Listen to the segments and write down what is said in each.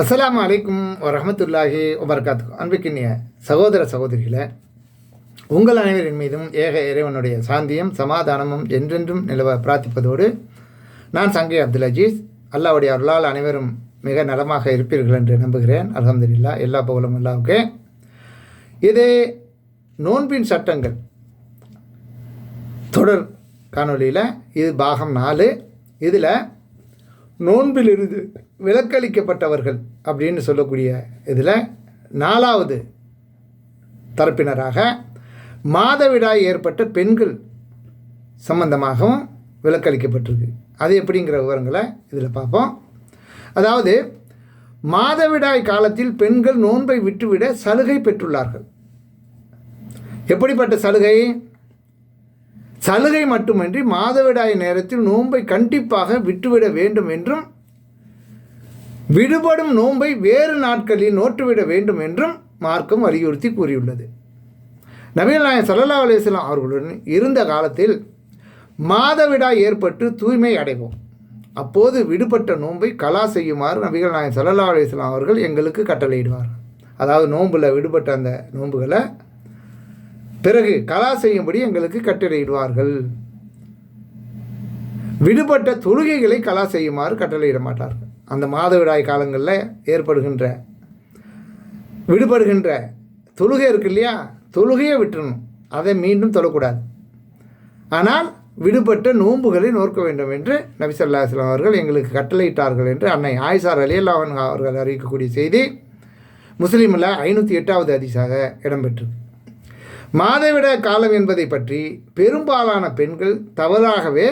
அஸ்ஸலாமு அலைக்கும் வரமத்துல்லாஹி வபர்காத்து அன்பிக்கினிய சகோதர சகோதரிகளை உங்கள் அனைவரின் மீதும் ஏக இறைவனுடைய சாந்தியும் சமாதானமும் என்றென்றும் நிலவ பிரார்த்திப்பதோடு நான் சங்கை அப்துல் அஜீஸ் அல்லாவுடைய அருளால் அனைவரும் மிக நலமாக இருப்பீர்கள் என்று நம்புகிறேன். அலமதுல்லா எல்லா புகழும் அல்லாவுக்கே. இது நோன்பின் சட்டங்கள் தொடர் காணொளியில் இது பாகம் நாலு. இதில் நோன்பிலிருந்து விலக்களிக்கப்பட்டவர்கள் அப்படின்னு சொல்லக்கூடிய இதில் நாலாவது தரப்பினராக மாதவிடாய் ஏற்பட்ட பெண்கள் சம்பந்தமாகவும் விலக்களிக்கப்பட்டிருக்கு. அது எப்படிங்கிற விவரங்களை இதில் பார்ப்போம். அதாவது மாதவிடாய் காலத்தில் பெண்கள் நோன்பை விட்டுவிட சலுகை பெற்றுள்ளார்கள். எப்படிப்பட்ட சலுகை? சலுகை மட்டுமின்றி மாதவிடாய் நேரத்தில் நோன்பை கண்டிப்பாக விட்டுவிட வேண்டும் என்றும் விடுபடும் நோன்பை வேறு நாட்களில் நோற்றுவிட வேண்டும் என்றும் மார்க்கம் வலியுறுத்தி கூறியுள்ளது. நவீன நாயன் சல்லா அலிஸ்லாம் அவர்களுடன் இருந்த காலத்தில் மாதவிடாய் ஏற்பட்டு தூய்மை அடைவோம். அப்போது விடுபட்ட நோன்பை கலா செய்யுமாறு நபிகள் நாயன் சல்லா அலிஸ்லாம் அவர்கள் எங்களுக்கு கட்டளையிடுவார் அதாவது நோம்பில் விடுபட்ட அந்த நோன்புகளை பிறகு கலா செய்யும்படி எங்களுக்கு கட்டளையிடுவார்கள். விடுபட்ட தொழுகைகளை கலா செய்யுமாறு கட்டளையிட மாட்டார்கள். அந்த மாதவிடாய் காலங்களில் ஏற்படுகின்ற விடுபடுகின்ற தொழுகை இருக்கு இல்லையா? தொழுகையை விட்டுணும் அதை மீண்டும் தொழக்கூடாது. ஆனால் விடுபட்ட நோன்புகளை நோக்க வேண்டும் என்று நபிசல்லாஸ்லாம் அவர்கள் எங்களுக்கு கட்டளையிட்டார்கள் என்று அன்னை ஆயிசார் அலியல்லாவன் அவர்கள் அறிவிக்கக்கூடிய செய்தி முஸ்லீமில் ஐநூற்றி எட்டாவது அதிசாக இடம்பெற்றது மாதவிட காலம் என்பதை பற்றி பெரும்பாலான பெண்கள் தவறாகவே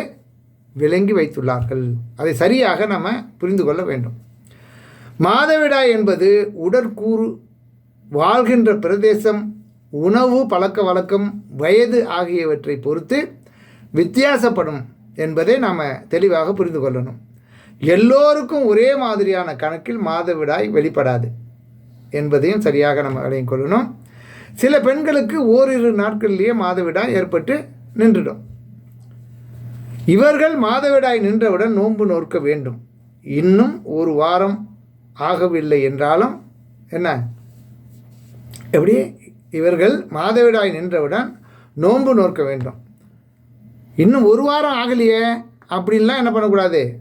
விளங்கி வைத்துள்ளார்கள். அதை சரியாக நம்ம புரிந்து கொள்ள வேண்டும். மாதவிடாய் என்பது உடற்கூறு வாழ்கின்ற பிரதேசம் உணவு பழக்க வழக்கம் வயது ஆகியவற்றை பொறுத்து வித்தியாசப்படும் என்பதை நாம் தெளிவாக புரிந்து கொள்ளணும். எல்லோருக்கும் ஒரே மாதிரியான கணக்கில் மாதவிடாய் வெளிப்படாது என்பதையும் சரியாக நம்ம விளங்கிக் கொள்ளணும். சில பெண்களுக்கு ஓரிரு நாட்களிலேயே மாதவிடாய் ஏற்பட்டு நின்றுடும். இவர்கள் மாதவிடாய் நின்றவுடன் நோன்பு நோக்க வேண்டும். இன்னும் ஒரு வாரம் ஆகவில்லை என்றாலும் என்ன? எப்படி? இவர்கள் மாதவிடாய் நின்றவுடன் நோன்பு நோக்க வேண்டும். இன்னும் ஒரு வாரம் ஆகலையே அப்படின்லாம் என்ன பண்ணக்கூடாது?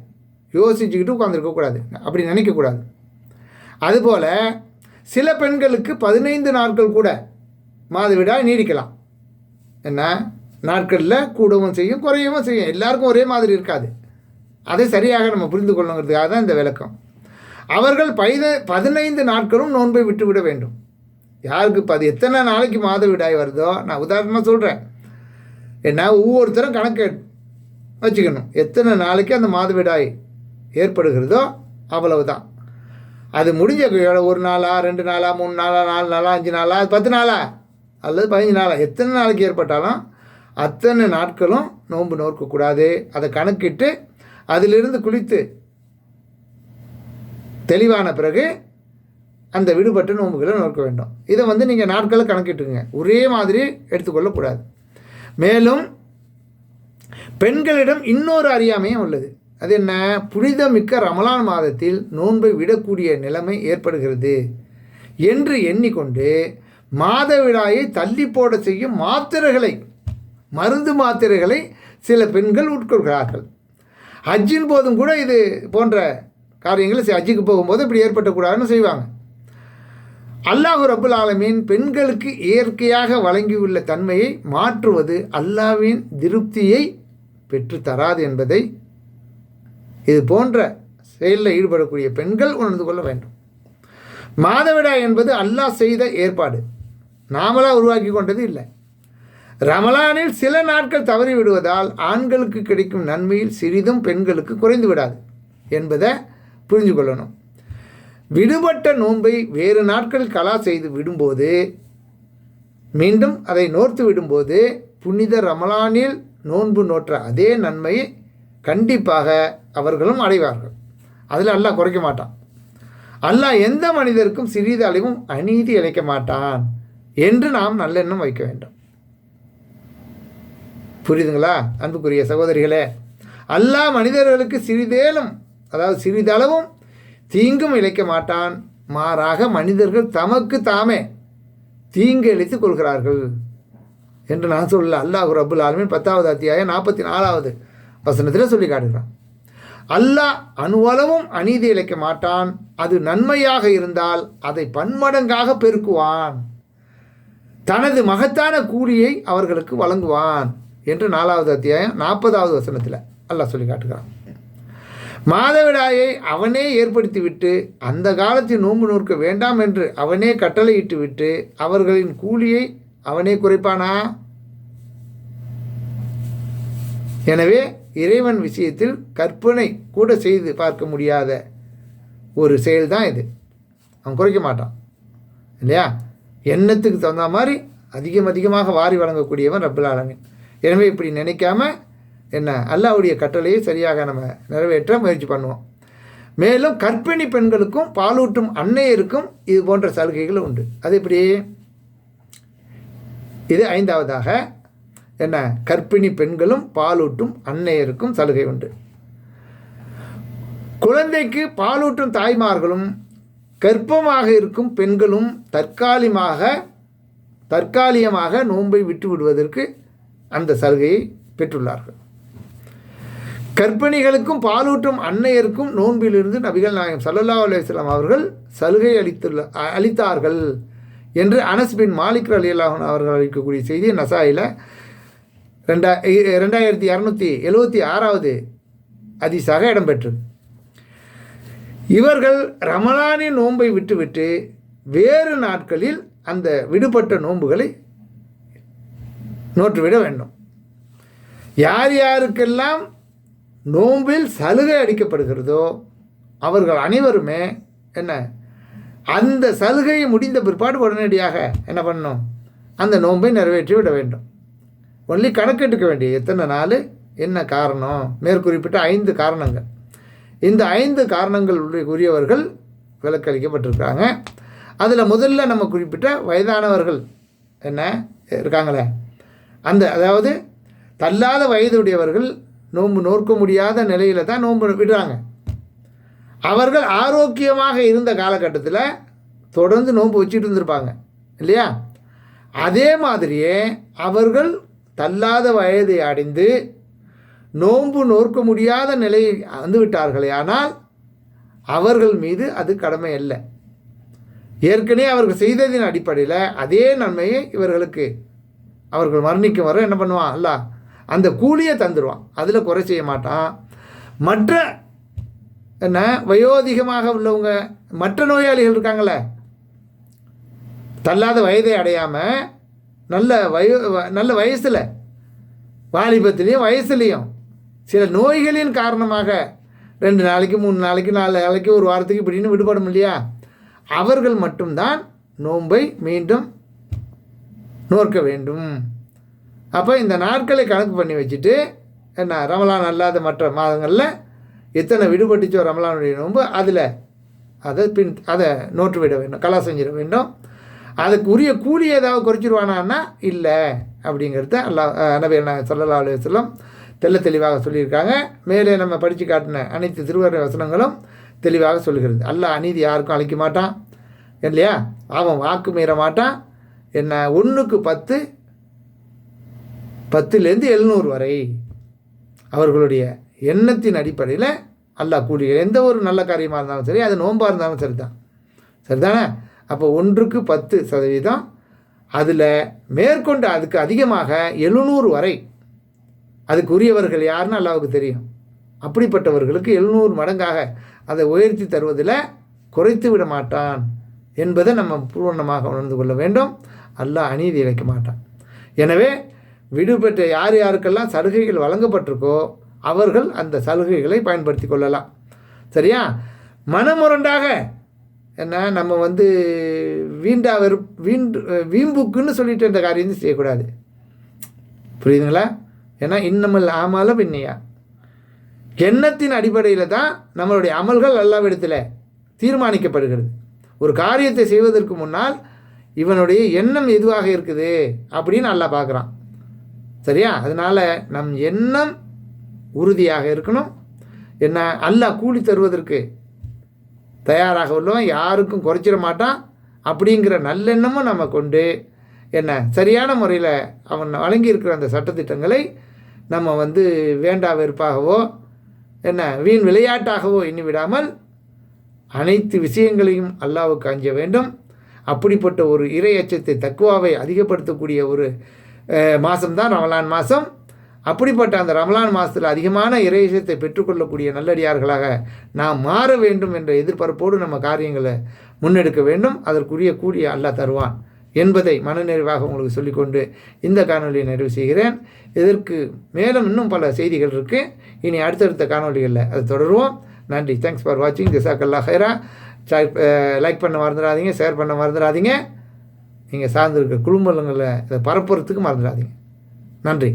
யோசிச்சுக்கிட்டு உட்காந்துருக்கக்கூடாது அப்படி நினைக்கக்கூடாது அதுபோல் சில பெண்களுக்கு பதினைந்து நாட்கள் கூட மாதவிடாய் நீடிக்கலாம். என்ன? நாட்களில் கூடவும் செய்யும் குறையவும் செய்யும். எல்லாருக்கும் ஒரே மாதிரி இருக்காது. அதை சரியாக நம்ம புரிந்து கொள்ளுங்கிறதுக்காக தான் இந்த விளக்கம். அவர்கள் பைத பதினைந்து நாட்களும் நோன்பை விட்டுவிட வேண்டும். யாருக்கு அது எத்தனை நாளைக்கு மாதவிடாய் வருதோ? நான் உதாரணமாக சொல்கிறேன் என்ன? ஒவ்வொருத்தரும் கணக்கு வச்சுக்கணும். எத்தனை நாளைக்கு அந்த மாதவிடாய் ஏற்படுகிறதோ அவ்வளவு தான் அது முடிஞ்ச ஒரு நாளா ரெண்டு நாளா மூணு நாளா நாலு நாளா அஞ்சு நாளா பத்து நாளா? அல்லது பதினஞ்சு நாளாக எத்தனை நாளைக்கு ஏற்பட்டாலும் அத்தனை நாட்களும் நோன்பு நோக்கக்கூடாது அதை கணக்கிட்டு அதிலிருந்து குளித்து தெளிவான பிறகு அந்த விடுபட்ட நோன்புகளை நோக்க வேண்டும். இதை வந்து நீங்கள் நாட்களை கணக்கிட்டுங்க ஒரே மாதிரி எடுத்துக்கொள்ளக்கூடாது. மேலும் பெண்களிடம் இன்னொரு அறியாமையும் உள்ளது. அது என்ன? புனிதமிக்க ரமலான் மாதத்தில் நோன்பை விடக்கூடிய நிலைமை ஏற்படுகிறது என்று எண்ணிக்கொண்டு மாதவிடாயை தள்ளி போட செய்யும் மாத்திரைகளை மருந்து மாத்திரைகளை சில பெண்கள் உட்கொள்கிறார்கள். ஹஜ்ஜின் போதும் கூட இது போன்ற காரியங்களை ஹஜ்ஜுக்கு போகும்போது இப்படி ஏற்பட்டக்கூடாதுன்னு செய்வாங்க. அல்லாஹு ரபுல் ஆலமீன் பெண்களுக்கு இயற்கையாக வழங்கியுள்ள தன்மையை மாற்றுவது அல்லாவின் திருப்தியை பெற்றுத்தராது என்பதை இது போன்ற செயலில் ஈடுபடக்கூடிய பெண்கள் உணர்ந்து கொள்ள வேண்டும். மாதவிடா என்பது அல்லாஹ் செய்த ஏற்பாடு. நாமளாக உருவாக்கி கொண்டது இல்லை. ரமலானில் சில நாட்கள் தவறி விடுவதால் ஆண்களுக்கு கிடைக்கும் நன்மையில் சிறிதும் பெண்களுக்கு குறைந்து விடாது என்பதை புரிஞ்சு கொள்ளணும். விடுபட்ட நோன்பை வேறு நாட்கள் கலா செய்து விடும்போது மீண்டும் அதை நோர்த்து விடும்போது புனித ரமலானில் நோன்பு நோற்ற அதே நன்மையை கண்டிப்பாக அவர்களும் அடைவார்கள். அதில் அல்லாஹ் குறைக்க மாட்டான். அல்லாஹ் எந்த மனிதருக்கும் சிறிது அளவும் அநீதி இழைக்க மாட்டான். என்று நாம் நல்லெண்ணம் வைக்க வேண்டும். புரியுதுங்களா? அன்புக்குரிய சகோதரிகளே அல்லாஹ் மனிதர்களுக்கு சிறிதேலும் அதாவது சிறிதளவும் தீங்கும் இழைக்க மாட்டான். மாறாக மனிதர்கள் தமக்கு தாமே தீங்கு இழைத்துக் கொள்கிறார்கள் என்று நான் சொல்ல அல்லாஹ் ரபுல் ஆலமின் பத்தாவது அத்தியாயம் நாற்பத்தி நாலாவது வசனத்தில் சொல்லி காட்டுகிறான். அல்லாஹ் அணுவளவும் அநீதி இழைக்க மாட்டான். அது நன்மையாக இருந்தால் அதை பன்மடங்காக பெருக்குவான். தனது மகத்தான கூலியை அவர்களுக்கு வழங்குவான் என்று நாலாவது அத்தியாயம் நாற்பதாவது வசனத்தில் அல்லாஹ் சொல்லி காட்டுகிறான். மாதவிடாயை அவனே ஏற்படுத்திவிட்டு அந்த காலத்தில் நோன்பு நோக்க வேண்டாம் என்று அவனே கட்டளையிட்டு விட்டு அவர்களின் கூலியை அவனே குறைப்பானா? எனவே இறைவன் விஷயத்தில் கற்பனை கூட செய்து பார்க்க முடியாத ஒரு செயல்தான் இது. அவன் குறைக்க மாட்டான். இல்லையா? எண்ணத்துக்கு தகுந்த மாதிரி அதிகம் அதிகமாக வாரி வழங்கக்கூடியவன் ரப்பல் ஆலமின். எனவே இப்படி நினைக்காம என்ன அல்லாவுடைய கட்டளையை சரியாக நம்ம நிறைவேற்ற முயற்சி பண்ணுவோம். மேலும் கர்ப்பிணி பெண்களுக்கும் பாலூட்டும் அன்னையருக்கும் இது போன்ற சலுகைகள் உண்டு. அது இப்படி இது ஐந்தாவதாக என்ன கர்ப்பிணி பெண்களும் பாலூட்டும் அன்னையருக்கும் சலுகை உண்டு. குழந்தைக்கு பாலூட்டும் தாய்மார்களும் கர்ப்பமாக இருக்கும் பெண்களும் தற்காலிகமாக தற்காலிகமாக நோன்பை விட்டு விடுவதற்கு அந்த சலுகையை பெற்றுள்ளார்கள். கர்ப்பிணிகளுக்கும் பாலூட்டும் அன்னையருக்கும் நோன்பிலிருந்து நபிகள் நாயகம் சல்லல்லா அலுவலாம் அவர்கள் சலுகை அளித்துள்ள அளித்தார்கள் என்று அனஸ் பின் மாலிக் அலி அல்லாஹன் அவர்கள் அளிக்கக்கூடிய செய்தி நசாயில் ரெண்டா ரெண்டாயிரத்தி இரநூத்தி எழுபத்தி ஆறாவது அதிசாக இடம்பெற்றது. இவர்கள் ரமலானின் நோன்பை விட்டுவிட்டு வேறு நாட்களில் அந்த விடுபட்ட நோன்புகளை நோற்றுவிட வேண்டும். யார் யாருக்கெல்லாம் நோம்பில் சலுகை அளிக்கப்படுகிறதோ அவர்கள் அனைவருமே என்ன அந்த சலுகையை முடிந்த பிற்பாடு உடனடியாக என்ன பண்ணணும்? அந்த நோன்பை நிறைவேற்றி விட வேண்டும். ஒன்லி கணக்கெடுக்க வேண்டிய எத்தனை நாள்? என்ன காரணம்? மேற்குறிப்பிட்ட ஐந்து காரணங்கள். இந்த ஐந்து காரணங்கள் உரியவர்கள் விலக்களிக்கப்பட்டிருக்காங்க அதில் முதல்ல நம்ம குறிப்பிட்ட வயதானவர்கள் என்ன? இருக்காங்களே. அந்த அதாவது தள்ளாத வயதுடையவர்கள் நோன்பு நோக்க முடியாத நிலையில் தான் நோன்பு விடுறாங்க. அவர்கள் ஆரோக்கியமாக இருந்த காலகட்டத்தில் தொடர்ந்து நோன்பு வச்சுட்டு இருந்திருப்பாங்க. இல்லையா? அதே மாதிரியே அவர்கள் தள்ளாத வயதை அடைந்து நோன்பு நோக்க முடியாத நிலையை வந்து விட்டார்களே ஆனால் அவர்கள் மீது அது கடமை அல்ல. ஏற்கனவே அவர்கள் செய்ததின் அடிப்படையில் அதே நன்மையை இவர்களுக்கு அவர்கள் மரணிக்கும் வர என்ன பண்ணுவான்? அல்ல அந்த கூலியை தந்துடுவான் அதில் குறை செய்ய மாட்டான். மற்ற என்ன வயோதிகமாக உள்ளவங்க மற்ற நோயாளிகள் இருக்காங்களே தள்ளாத வயதை அடையாமல் நல்ல வயோ நல்ல வயசில் வாலிபத்துலேயும் வயசுலேயும் சில நோய்களின் காரணமாக ரெண்டு நாளைக்கு மூணு நாளைக்கு நாலு நாளைக்கு ஒரு வாரத்துக்கு இப்படின்னு விடுபடும் இல்லையா? அவர்கள் மட்டும்தான் நோன்பை மீண்டும் நோக்க வேண்டும். அப்போ இந்த நாட்களை கணக்கு பண்ணி வச்சுட்டு என்ன ரமலான் அல்லாத மற்ற மாதங்களில் எத்தனை விடுபட்டுச்சோ ரமலானுடைய நோன்பு அதில் அதை பின் அதை நோட்டு விட வேண்டும் கலா செஞ்சிட வேண்டும். அதுக்கு உரிய கூலி ஏதாவது குறைச்சிருவானான்னா இல்லை அப்படிங்கிறத அல்லா நபி சொல்லலா அலுவலம் தெல்ல தெளிவாக சொல்லியிருக்காங்க. மேலே நம்ம படித்து காட்டின அனைத்து திருவரை வசனங்களும் தெளிவாக சொல்கிறது அல்ல அநீதி யாருக்கும் அழைக்க மாட்டான். இல்லையா? அவன் வாக்கு மீற மாட்டான். என்ன ஒன்றுக்கு பத்து பத்துலேருந்து எழுநூறு வரை அவர்களுடைய எண்ணத்தின் அடிப்படையில் அல்லாஹ் கூடிய எந்த ஒரு நல்ல காரியமாக இருந்தாலும் சரி அது நோன்பாக இருந்தாலும் சரி தான் சரிதானே? அப்போ ஒன்றுக்கு பத்து சதவீதம். அதில் மேற்கொண்டு அதுக்கு அதிகமாக எழுநூறு வரை அதுக்குரியவர்கள் யாருன்னு அல்லாவுக்கு தெரியும். அப்படிப்பட்டவர்களுக்கு எழுநூறு மடங்காக அதை உயர்த்தி தருவதில் குறைத்து விட மாட்டான் என்பதை நம்ம பூர்ணமாக உணர்ந்து கொள்ள வேண்டும். அல்லாஹ் அநீதி இழைக்க மாட்டான். எனவே விடுபெற்ற யார் யாருக்கெல்லாம் சலுகைகள் வழங்கப்பட்டிருக்கோ அவர்கள் அந்த சலுகைகளை பயன்படுத்தி கொள்ளலாம். சரியா? மனமுரண்டாக என்ன நம்ம வந்து வீண்டா வெறு வீண்டு வீம்புக்குன்னு சொல்லிட்டு இந்த காரியம் செய்யக்கூடாது. புரியுதுங்களா? ஏன்னா இன்னமல் ஆமால பின்னையா. எண்ணத்தின் அடிப்படையில் தான் நம்மளுடைய அமல்கள் அல்லாவிடத்தில் தீர்மானிக்கப்படுகிறது. ஒரு காரியத்தை செய்வதற்கு முன்னால் இவனுடைய எண்ணம் எதுவாக இருக்குது அப்படின்னு நல்லா பார்க்குறான். சரியா? அதனால் நம் எண்ணம் உறுதியாக இருக்கணும். என்ன? அல்லாஹ் கூலி தருவதற்கு தயாராக உள்ளவன் யாருக்கும் குறைச்சிட மாட்டான். அப்படிங்கிற நல்லெண்ணமும் நம்ம கொண்டு என்ன? சரியான முறையில் அவன் வழங்கியிருக்கிற அந்த சட்டத்திட்டங்களை நம்ம வந்து வேண்டா வெறுப்பாகவோ என்ன வீண் விளையாட்டாகவோ எண்ணி விடாமல் அனைத்து விஷயங்களையும் அல்லாவுக்கு அஞ்ச வேண்டும். அப்படிப்பட்ட ஒரு இறை அச்சத்தை தக்குவாவை அதிகப்படுத்தக்கூடிய ஒரு மாதம்தான் ரமலான் மாதம் அப்படிப்பட்ட அந்த ரமலான் மாதத்தில் அதிகமான இறையச்சத்தை பெற்றுக்கொள்ளக்கூடிய நல்லடியார்களாக நாம் மாற வேண்டும் என்ற எதிர்பார்ப்போடு நம்ம காரியங்களை முன்னெடுக்க வேண்டும். அதற்குரிய கூடிய அல்லாஹ் தருவான். என்பதை மனநிறைவாக உங்களுக்கு சொல்லிக்கொண்டு இந்த காணொலியை நிறைவு செய்கிறேன். இதற்கு மேலும் இன்னும் பல செய்திகள் இருக்குது இனி அடுத்தடுத்த காணொலிகளில் அதை தொடருவோம். நன்றி. தேங்க்ஸ் ஃபார் வாட்சிங் ஜிசாக்கல்லா ஹைரா. லைக் பண்ண மறந்துடாதீங்க. ஷேர் பண்ண மறந்துடாதீங்க. நீங்கள் சார்ந்திருக்க குழுமங்களை இதை பரப்புறதுக்கு மறந்துடாதீங்க. நன்றி.